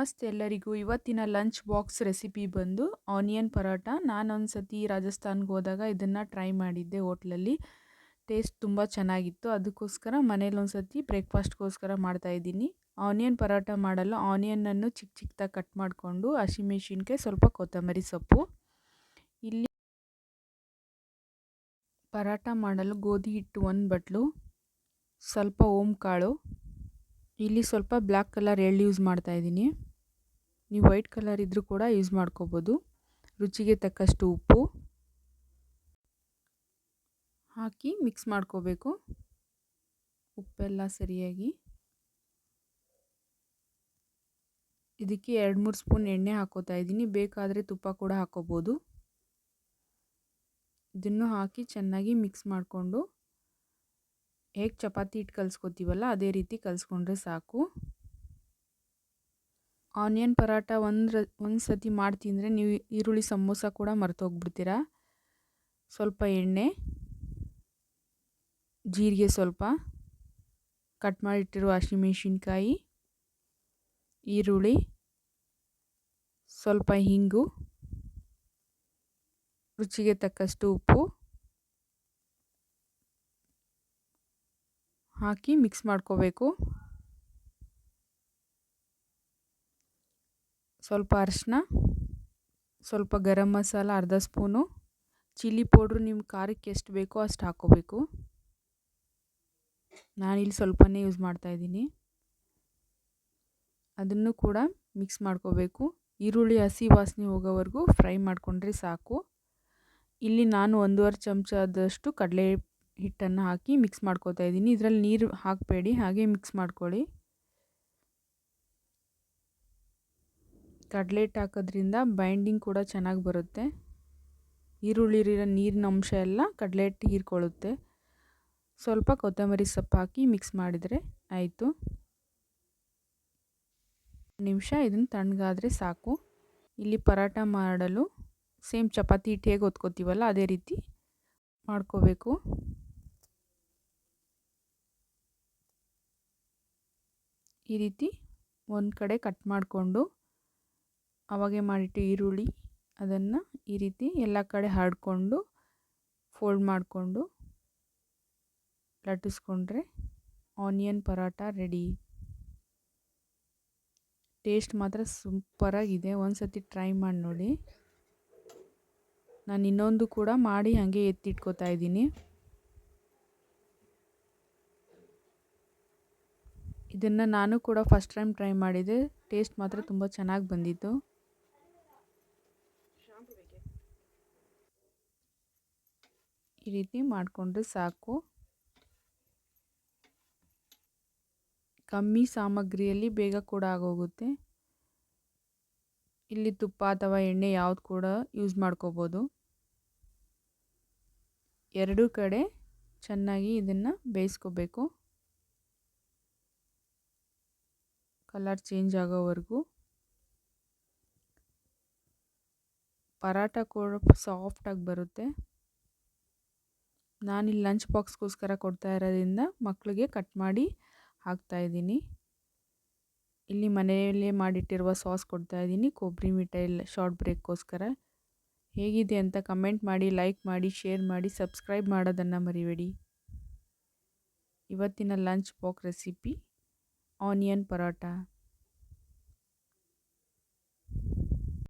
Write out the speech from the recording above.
ನಮಸ್ತೆ ಎಲ್ಲರಿಗೂ ಇವತ್ತಿನ ಲಂಚ್ ಬಾಕ್ಸ್ ರೆಸಿಪಿ ಬಂದು ಆನಿಯನ್ ಪರೋಟ. ನಾನೊಂದು ಸತಿ ರಾಜಸ್ಥಾನ್ಗೆ ಹೋದಾಗ ಇದನ್ನು ಟ್ರೈ ಮಾಡಿದ್ದೆ ಹೋಟ್ಲಲ್ಲಿ. ಟೇಸ್ಟ್ ತುಂಬ ಚೆನ್ನಾಗಿತ್ತು. ಅದಕ್ಕೋಸ್ಕರ ಮನೇಲಿ ಒಂದು ಸತಿ ಬ್ರೇಕ್ಫಾಸ್ಟ್ಗೋಸ್ಕರ ಮಾಡ್ತಾಯಿದ್ದೀನಿ ಆನಿಯನ್ ಪರೋಟ ಮಾಡಲು ಆನಿಯನನ್ನು ಚಿಕ್ಕ ಚಿಕ್ಕದಾಗಿ ಕಟ್ ಮಾಡಿಕೊಂಡು ಹಸಿಮೆಣ್ಸಿನ್ಕಾಯಿ ಸ್ವಲ್ಪ ಕೊತ್ತಂಬರಿ ಸೊಪ್ಪು. ಇಲ್ಲಿ ಪರೋಟ ಮಾಡಲು ಗೋಧಿ ಹಿಟ್ಟು ಒಂದು ಬಟ್ಲು, ಸ್ವಲ್ಪ ಓಮ್ ಕಾಳು ಇಲ್ಲಿ ಸ್ವಲ್ಪ ಬ್ಲ್ಯಾಕ್ ಕಲರ್ ಎಳ್ಳು ಯೂಸ್ ಮಾಡ್ತಾಯಿದ್ದೀನಿ ನೀವು ವೈಟ್ ಕಲರ್ ಇದ್ದರೂ ಕೂಡ ಯೂಸ್ ಮಾಡ್ಕೋಬೋದು. ರುಚಿಗೆ ತಕ್ಕಷ್ಟು ಉಪ್ಪು ಹಾಕಿ ಮಿಕ್ಸ್ ಮಾಡ್ಕೋಬೇಕು. ಉಪ್ಪೆಲ್ಲ ಸರಿಯಾಗಿ. ಇದಕ್ಕೆ ಎರಡು ಮೂರು ಸ್ಪೂನ್ ಎಣ್ಣೆ ಹಾಕೋತಾ ಇದ್ದೀನಿ. ಬೇಕಾದರೆ ತುಪ್ಪ ಕೂಡ ಹಾಕೋಬೋದು. ಇದನ್ನು ಹಾಕಿ ಚೆನ್ನಾಗಿ ಮಿಕ್ಸ್ ಮಾಡಿಕೊಂಡು ಹೇಗೆ ಚಪಾತಿ ಹಿಟ್ಟು ಕಲಿಸ್ಕೊತೀವಲ್ಲ, ಅದೇ ರೀತಿ ಕಲಿಸ್ಕೊಂಡ್ರೆ ಸಾಕು. ಆನಿಯನ್ ಪರಾಟ ಒಂದು ಒಂದು ಸತಿ ಮಾಡಿ ತಿಂದರೆ ನೀವು ಈರುಳ್ಳಿ, ಸಮೋಸ ಕೂಡ ಮರ್ತೋಗ್ಬಿಡ್ತೀರಾ? ಸ್ವಲ್ಪ ಎಣ್ಣೆ, ಜೀರಿಗೆ ಸ್ವಲ್ಪ ಕಟ್ ಮಾಡಿಟ್ಟಿರುವ ಹಸಿಮೆಣ್ಸಿನ್ಕಾಯಿ, ಈರುಳ್ಳಿ, ಸ್ವಲ್ಪ ಹಿಂಗು, ರುಚಿಗೆ ತಕ್ಕಷ್ಟು ಉಪ್ಪು ಹಾಕಿ ಮಿಕ್ಸ್ ಮಾಡ್ಕೋಬೇಕು. ಸ್ವಲ್ಪ ಅರಿಶಿನ, ಸ್ವಲ್ಪ ಗರಂ ಮಸಾಲ, ಅರ್ಧ ಸ್ಪೂನು. ಚಿಲ್ಲಿ ಪೌಡ್ರು ನಿಮ್ಮ ಖಾರಕ್ಕೆ ಎಷ್ಟು ಬೇಕೋ ಅಷ್ಟು ಹಾಕ್ಕೋಬೇಕು ನಾನಿಲ್ಲಿ ಸ್ವಲ್ಪನೇ ಯೂಸ್ ಮಾಡ್ತಾಯಿದ್ದೀನಿ ಅದನ್ನು ಕೂಡ ಮಿಕ್ಸ್ ಮಾಡ್ಕೋಬೇಕು. ಈರುಳ್ಳಿ, ಹಸಿ ವಾಸನೆ ಹೋಗೋವರೆಗೂ ಫ್ರೈ ಮಾಡಿಕೊಂಡ್ರೆ ಸಾಕು. ಇಲ್ಲಿ ನಾನು ಒಂದೂವರೆ ಚಮಚದಷ್ಟು ಕಡಲೆ ಹಿಟ್ಟನ್ನು ಹಾಕಿ ಮಿಕ್ಸ್ ಮಾಡ್ಕೋತಾ ಇದ್ದೀನಿ. ಇದರಲ್ಲಿ ನೀರು ಹಾಕಬೇಡಿ, ಹಾಗೆ ಮಿಕ್ಸ್ ಮಾಡ್ಕೊಳ್ಳಿ. ಕಡಲೆ ಹಿಟ್ಟು ಹಾಕೋದ್ರಿಂದ ಬೈಂಡಿಂಗ್ ಕೂಡ ಚೆನ್ನಾಗಿ ಬರುತ್ತೆ. ಈರುಳ್ಳಿರೋ ನೀರಿನ ಅಂಶ ಎಲ್ಲ ಕಡಲೆ ಹಿಟ್ಟು ಹೀರ್ಕೊಳ್ಳುತ್ತೆ. ಸ್ವಲ್ಪ ಕೊತ್ತಂಬರಿ ಸೊಪ್ಪು ಹಾಕಿ ಮಿಕ್ಸ್ ಮಾಡಿದರೆ ಆಯಿತು. ನಿಮಿಷ ಇದನ್ನು ತಣ್ಣಗಾದರೆ ಸಾಕು. ಇಲ್ಲಿ ಪರಾಟ ಮಾಡಲು ಸೇಮ್ ಚಪಾತಿ ಹಿಟ್ಟು ಹೇಗೆ ಹೊತ್ಕೋತೀವಲ್ಲ, ಅದೇ ರೀತಿ ಮಾಡ್ಕೋಬೇಕು. ಈ ರೀತಿ ಒಂದು ಕಡೆ ಕಟ್ ಮಾಡಿಕೊಂಡು ಅವಾಗೆ ಮಾಡಿಟ್ಟು ಈರುಳ್ಳಿ ಅದನ್ನು ಈ ರೀತಿ ಎಲ್ಲ ಕಡೆ ಹರಡ್ಕೊಂಡು ಫೋಲ್ಡ್ ಮಾಡಿಕೊಂಡು ಲಟ್ಟಿಸ್ಕೊಂಡ್ರೆ ಆನಿಯನ್ ಪರೋಟ ರೆಡಿ ಟೇಸ್ಟ್ ಮಾತ್ರ ಸೂಪರಾಗಿದೆ. ಒಂದು ಸತಿ ಟ್ರೈ ಮಾಡಿ ನೋಡಿ. ನಾನು ಇನ್ನೊಂದು ಕೂಡ ಮಾಡಿ ಹಾಗೆ ಎತ್ತಿಟ್ಕೋತಾ ಇದ್ದೀನಿ. ಇದನ್ನು ನಾನು ಕೂಡ ಫಸ್ಟ್ ಟೈಮ್ ಟ್ರೈ ಮಾಡಿದೆ. ಟೇಸ್ಟ್ ಮಾತ್ರ ತುಂಬ ಚೆನ್ನಾಗಿ ಬಂದಿತ್ತು. ಈ ರೀತಿ ಮಾಡಿಕೊಂಡ್ರೆ ಸಾಕು. ಕಮ್ಮಿ ಸಾಮಗ್ರಿಯಲ್ಲಿ ಬೇಗ ಕೂಡ ಆಗೋಗುತ್ತೆ. ಇಲ್ಲಿ ತುಪ್ಪ ಅಥವಾ ಎಣ್ಣೆ ಯಾವುದು ಕೂಡ ಯೂಸ್ ಮಾಡ್ಕೋಬೋದು. ಎರಡೂ ಕಡೆ ಚೆನ್ನಾಗಿ ಇದನ್ನು ಬೇಯಿಸ್ಕೋಬೇಕು. ಕಲರ್ ಚೇಂಜ್ ಆಗೋವರೆಗೂ. ಪರಾಟ ಕೂಡ ಸಾಫ್ಟಾಗಿ ಬರುತ್ತೆ. ನಾನಿಲ್ಲಿ ಲಂಚ್ ಬಾಕ್ಸ್ಗೋಸ್ಕರ ಕೊಡ್ತಾ ಇರೋದ್ರಿಂದ ಮಕ್ಕಳಿಗೆ ಕಟ್ ಮಾಡಿ ಹಾಕ್ತಾಯಿದ್ದೀನಿ ಇಲ್ಲಿ ಮನೆಯಲ್ಲೇ ಮಾಡಿಟ್ಟಿರುವ ಸಾಸ್ ಕೊಡ್ತಾ ಇದ್ದೀನಿ. ಕೊಬ್ಬರಿ ಮಿಠಾಯಿ ಶಾರ್ಟ್ ಬ್ರೇಕ್ಗೋಸ್ಕರ ಹೇಗಿದೆ ಅಂತ ಕಮೆಂಟ್ ಮಾಡಿ ಲೈಕ್ ಮಾಡಿ ಶೇರ್ ಮಾಡಿ ಸಬ್ಸ್ಕ್ರೈಬ್ ಮಾಡೋದನ್ನು ಮರಿಬೇಡಿ. ಇವತ್ತಿನ lunch box recipe onion paratha.